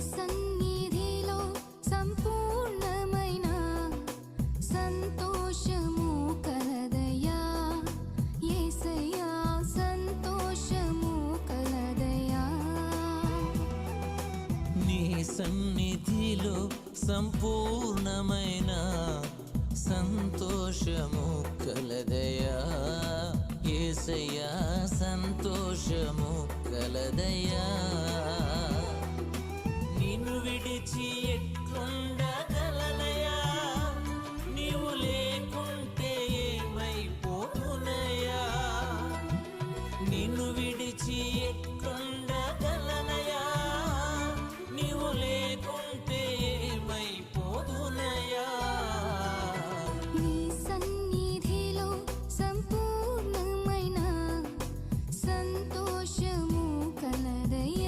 సన్నిధిలో సంపూర్ణమైన సంతోషము కలదయా. యేసయ్యా సంతోషము కలదయా. నీ సన్నిధిలో సంపూర్ణమైన సంతోషము కలదయా. ఏసయ్యా సంతోషము కలదయా. சந்தோஷமூ கனதைய